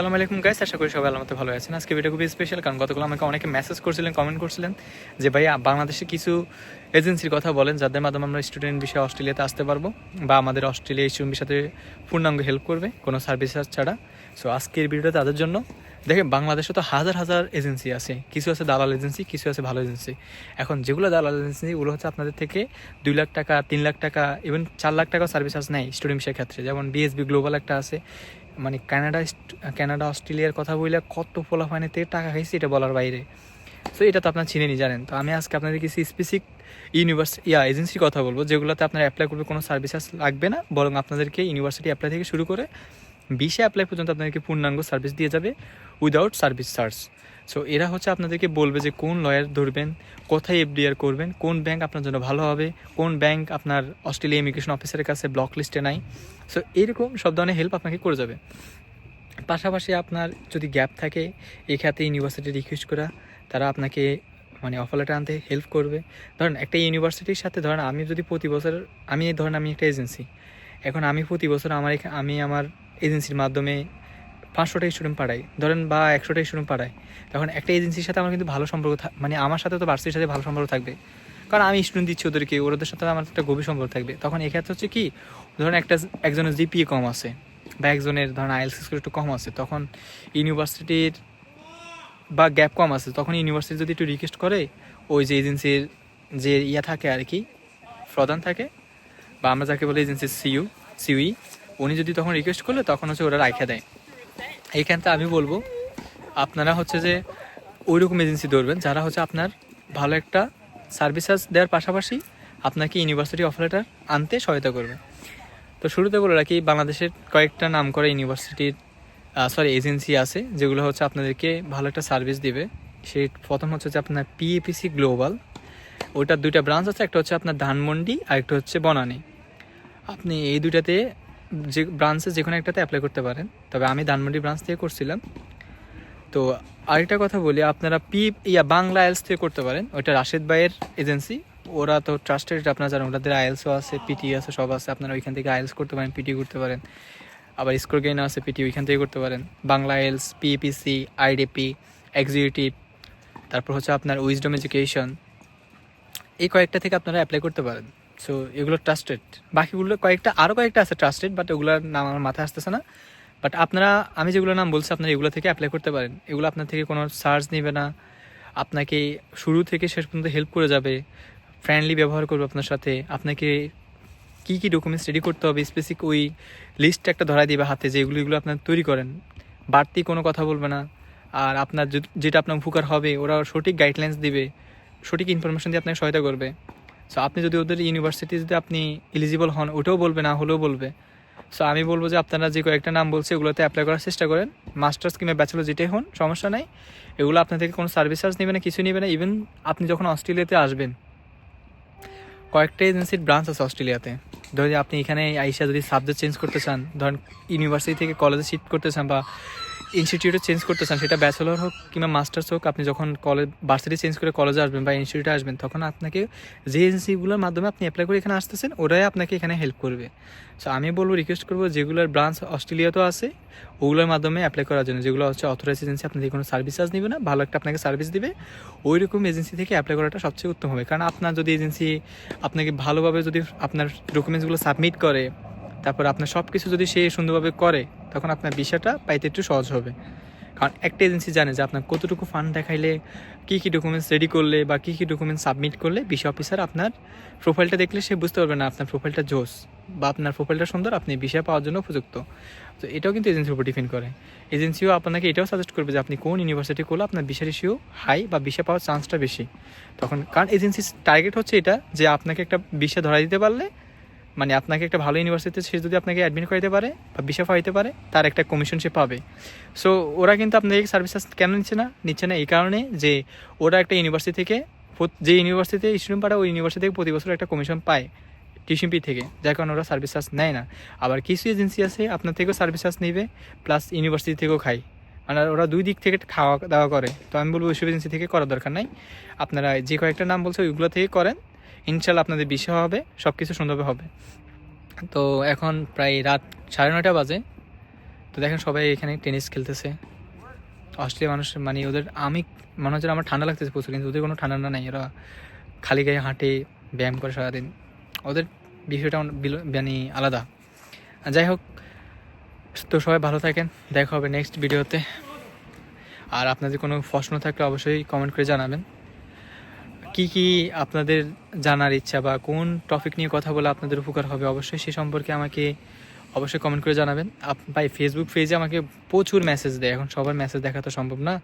আসসালামু আলাইকুম গাইস আশা করি সবাই আল্লাহ মতো ভালো আছেন। আজকে ভিডিও খুবই স্পেশাল কারণ গতকাল আমাকে অনেকে মেসেজ করছিলেন কমেন্ট করছিলেন যে ভাই বাংলাদেশে কিছু এজেন্সির কথা বলেন যাদের মাধ্যমে আমরা স্টুডেন্ট বিষয়ে অস্ট্রেলিয়াতে আসতে পারব বা আমাদের অস্ট্রেলিয়া স্টুডেন্ট বিষয়ে পূর্ণাঙ্গ হেল্প করবে কোনো সার্ভিস ছাড়া। সো আজকের ভিডিওটা তাদের জন্য। দেখেন, বাংলাদেশে তো হাজার হাজার এজেন্সি আছে। কিছু আছে দালাল এজেন্সি কিছু আছে ভালো এজেন্সি এখন যেগুলো দালাল এজেন্সি ওগুলো হচ্ছে আপনাদের থেকে দুই লাখ টাকা, তিন লাখ টাকা ইভেন চার লাখ টাকা সার্ভিস চার্জ নেয় স্টুডেন্ট বিষয়ের ক্ষেত্রে। যেমন বিএসবি গ্লোবাল একটা আছে। মানে কানাডা কানাডা অস্ট্রেলিয়ার কথা বললে কত ফোলাফানি থেকে টাকা খাইছে এটা বলার বাইরে। সো এটা তো আপনার চিনেনি জানেন। তো আমি আজকে আপনাদের কিছু স্পেসিফিক ইউনিভার্সিটি ইয়া এজেন্সির কথা বলব, যেগুলোতে আপনারা অ্যাপ্লাই করবে কোনো সার্ভিসেস লাগবে না, বরং আপনাদেরকে ইউনিভার্সিটি অ্যাপ্লাই থেকে শুরু করে বিশে অ্যাপ্লাই পর্যন্ত আপনাদেরকে পূর্ণাঙ্গ সার্ভিস দিয়ে যাবে উইদাউট সার্ভিস চার্জ সো এরা হচ্ছে আপনাদেরকে বলবে যে কোন লয়ার ধরবেন, কোথায় এফডিআর করবেন, কোন ব্যাংক আপনার জন্য ভালো হবে, কোন ব্যাংক আপনার অস্ট্রেলিয়া ইমিগ্রেশন অফিসারের কাছে ব্লক লিস্টে নাই। সো এরকম সব ধরনের হেল্প আপনাকে করে যাবে। পাশাপাশি আপনার যদি গ্যাপ থাকে, এই খাতে ইউনিভার্সিটি রিকোয়েস্ট করা, তারা আপনাকে মানে অফার লেটার আনতে হেল্প করবে। ধরেন একটা ইউনিভার্সিটির সাথে ধরেন আমি যদি প্রতি বছর, আমি ধরেন আমি একটা এজেন্সি এখন আমি প্রতি বছর আমার আমি আমার এজেন্সির মাধ্যমে পাঁচশোটা স্টুডেন্ট পাঠাই ধরেন বা একশোটা স্টুডেন্ট পাঠাই তখন একটা এজেন্সির সাথে আমার কিন্তু ভালো সম্পর্ক মানে আমার সাথে তো ভার্সিটির সাথে ভালো সম্পর্ক থাকবে। কারণ আমি স্টুডেন্ট দিচ্ছি ওদেরকে, ওদের সাথে আমার একটা গভীর সম্পর্ক থাকবে। তখন এক্ষেত্রে হচ্ছে কি, ধরেন একটা একজনের জিপিএ কম আছে বা একজনের ধরেন আইএলস স্কোর একটু কম আছে, তখন ইউনিভার্সিটির বা গ্যাপ কম আছে, তখন ইউনিভার্সিটি যদি একটু রিকোয়েস্ট করে, ওই যে এজেন্সির যে ইয়া থাকে আর কি, প্রধান থাকে, বা আমরা যাকে বলি এজেন্সির সিইউ সিউই উনি যদি তখন রিকোয়েস্ট করলে তখন হচ্ছে ওরা রাখা দেয়। এইখানটা আমি বলব, আপনারা হচ্ছে যে ওই রকম এজেন্সি ধরবেন যারা হচ্ছে আপনার ভালো একটা সার্ভিসেস দেওয়ার পাশাপাশি আপনাকে ইউনিভার্সিটি অফ লেটার আনতে সহায়তা করবে। তো শুরুতে বলে রাখি, বাংলাদেশের কয়েকটা নাম করা ইউনিভার্সিটির সরি এজেন্সি আছে যেগুলো হচ্ছে আপনাদেরকে ভালো একটা সার্ভিস দিবে। সেই প্রথম হচ্ছে যে আপনার পিএপিসি গ্লোবাল ওটার দুইটা ব্রাঞ্চ আছে, একটা হচ্ছে আপনার ধানমন্ডি আর একটা হচ্ছে বনানী। আপনি এই দুইটাতে যে ব্রাঞ্চে যে কোনো একটাতে অ্যাপ্লাই করতে পারেন। তবে আমি ধানমন্ডি ব্রাঞ্চ থেকে করছিলাম। তো আরেকটা কথা বলি, আপনারা পি ইয়া, বাংলা আইএলস থেকে করতে পারেন। ওইটা রাশেদ ভাইয়ের এজেন্সি ওরা তো ট্রাস্টেড আপনারা জানেন, ওনাদের আইএলসও আছে পিটি আছে সব আছে। আপনারা ওইখান থেকে আইএলস করতে পারেন পিটি করতে পারেন। আবার স্কোর গেইন আছে পিটি ওইখান থেকে করতে পারেন। Bangla IELTS PPC IDP executive তারপর হচ্ছে আপনার উইজডম এডুকেশন এই কয়েকটা থেকে আপনারা অ্যাপ্লাই করতে পারেন। সো এগুলো ট্রাস্টেড বাকিগুলো কয়েকটা আরও কয়েকটা আছে ট্রাস্টেড বাট ওগুলোর নাম আমার মাথায় আসতেছে না। বাট আপনারা, আমি যেগুলো নাম বলছি, আপনারা এগুলো থেকে অ্যাপ্লাই করতে পারেন। এগুলো আপনার থেকে কোনো চার্জ নেবে না। আপনাকে শুরু থেকে শেষ পর্যন্ত হেল্প করে যাবে। ফ্রেন্ডলি ব্যবহার করবে আপনার সাথে। আপনাকে কী কী ডকুমেন্টস রেডি করতে হবে স্পেসিফিক ওই লিস্ট একটা ধরাই দিবে হাতে যে এগুলো এগুলো আপনার তৈরি করেন। বাড়তি কোনো কথা বলবে না। আর আপনার যেটা আপনার উপকার হবে, ওরা সঠিক গাইডলাইন্স দিবে। সঠিক ইনফরমেশন দিয়ে আপনাকে সহায়তা করবে। সো আপনি যদি ওদের ইউনিভার্সিটি যদি আপনি এলিজিবল হন, ওটাও বলবে, না হলেও বলবে। সো আমি বলব যে আপনারা যে কয়েকটা নাম বলছে, এগুলোতে অ্যাপ্লাই করার চেষ্টা করেন। মাস্টার্স কিংবা ব্যাচেলর যেটাই হন, সমস্যা নাই। এগুলো আপনার থেকে কোনো সার্ভিস চার্জ নেবে না কিছু নেবে না। ইভেন আপনি যখন অস্ট্রেলিয়াতে আসবেন, কয়েকটা এজেন্সির ব্রাঞ্চ আছে অস্ট্রেলিয়াতে। ধরেন আপনি এখানে আইসা যদি সাবজেক্ট চেঞ্জ করতে চান, ধরেন ইউনিভার্সিটি থেকে কলেজে শিফট করতে চান বা ইনস্টিটিউটে চেঞ্জ করতে চান সেটা ব্যাচেলর হোক কিংবা মাস্টার্স হোক, আপনি যখন কলেজ ভার্সিটি চেঞ্জ করে কলেজে আসবেন বা ইনস্টিটিউটে আসবেন, তখন আপনাকে যে এজেন্সিগুলোর মাধ্যমে আপনি অ্যাপ্লাই করে এখানে আসতেছেন, ওরাই আপনাকে এখানে হেল্প করবে। সো আমি বলব রিকোয়েস্ট করব, যেগুলোর ব্রাঞ্চ অস্ট্রেলিয়াতেও আছে, ওগুলোর মাধ্যমে অ্যাপ্লাই করার জন্য। যেগুলো হচ্ছে অথরাইজ এজেন্সি আপনাদের কোনো সার্ভিস চার্জ নেবে না, ভালো একটা আপনাকে সার্ভিস দিবে। ওই রকম এজেন্সি থেকে অ্যাপ্লাই করাটা সবচেয়ে উত্তম হবে। কারণ আপনার যদি এজেন্সি আপনাকে ভালোভাবে যদি আপনার ডকুমেন্টসগুলো সাবমিট করে, তারপর আপনার সব কিছু যদি সে সুন্দরভাবে করে তখন আপনার বিষয়টা পাইতে একটু সহজ হবে। কারণ একটা এজেন্সি জানে যে আপনার কতটুকু ফান্ড দেখাইলে, কী কী ডকুমেন্টস রেডি করলে বা কী কী ডকুমেন্টস সাবমিট করলে বিষয় অফিসার আপনার প্রোফাইলটা দেখলে সে বুঝতে পারবে না আপনার প্রোফাইলটা জোস বা আপনার প্রোফাইলটা সুন্দর, আপনি বিষয় পাওয়ার জন্য উপযুক্ত। তো এটাও কিন্তু এজেন্সির উপর ডিপেন্ড করে। এজেন্সিও আপনাকে এটাও সাজেস্ট করবে যে আপনি কোন ইউনিভার্সিটি করলে আপনার বিষয় রেশিও হাই বা বিষয় পাওয়ার চান্সটা বেশি। তখন, কারণ এজেন্সির টার্গেট হচ্ছে এটা যে আপনাকে একটা বিষয় ধরা দিতে পারলে মানে আপনাকে একটা ভালো ইউনিভার্সিটিতে সে যদি আপনাকে অ্যাডমিট করাইতে পারে বা বিষয় পাইতে পারে, তার একটা কমিশন সে পাবে। সো ওরা কিন্তু আপনাকে সার্ভিসেস কেন নিচ্ছে না? নিচ্ছে না এই কারণে যে ওরা একটা ইউনিভার্সিটি থেকে যে ইউনিভার্সিটিতে স্টুডেন্ট পাঠায়, ওই ইউনিভার্সিটি থেকে প্রতি বছর একটা কমিশন পায় টিউশন ফি থেকে। যার কারণে ওরা সার্ভিস চার্জ নেয় না। আবার কিছু এজেন্সি আছে, আপনার থেকেও সার্ভিস চার্জ নেবে প্লাস ইউনিভার্সিটি থেকেও খায়। মানে ওরা দুই দিক থেকে খাওয়া দাওয়া করে। তো আমি বলব ওইসব এজেন্সি থেকে করার দরকার নাই। আপনারা যে কয়েকটা নাম বলছে, ওইগুলো থেকে করেন। ইনশাল্লাহ আপনাদের বিষয় হবে সব কিছু সুন্দরভাবে হবে। তো এখন প্রায় রাত সাড়ে নয়টা বাজে। তো দেখেন সবাই এখানে টেনিস খেলতেছে। অস্ট্রেলিয়া মানুষ মানে ওদের আমি, মনে হচ্ছে আমার ঠান্ডা লাগতেছে প্রচুর, কিন্তু ওদের কোনো ঠান্ডা নাই। ওরা খালি গায়ে হাঁটে, ব্যায়াম করে সারাদিন। ওদের বিষয়টা মানে আলাদা। যাই হোক, তো সবাই ভালো থাকেন। দেখা হবে নেক্সট ভিডিওতে আর আপনাদের কোনো প্রশ্ন থাকলে অবশ্যই কমেন্ট করে জানাবেন। কি কি আপনাদের জানার ইচ্ছা বা কোন টপিক নিয়ে কথা বলে আপনাদের উপকার হবে অবশ্যই সে সম্পর্কে আমাকে অবশ্যই কমেন্ট করে জানাবেন। ভাই ফেসবুক পেজে আমাকে প্রচুর মেসেজ দেয়। এখন সবার মেসেজ দেখা তো সম্ভব না।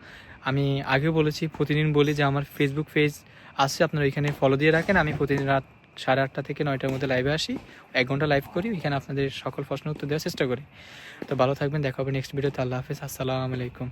আমি আগেও বলেছি, প্রতিদিন বলি যে আমার ফেসবুক পেজ আসছে আপনারা এখানে ফলো দিয়ে রাখেন। আমি প্রতিদিন রাত সাড়ে আটটা থেকে নয়টার মধ্যে লাইভে আসি। এক ঘণ্টা লাইভ করি এখানে আপনাদের সকল প্রশ্ন উত্তর দেওয়ার চেষ্টা করি। তো ভালো থাকবেন, দেখা হবে নেক্সট ভিডিওতে আল্লাহ হাফিজ, আসসালামু আলাইকুম।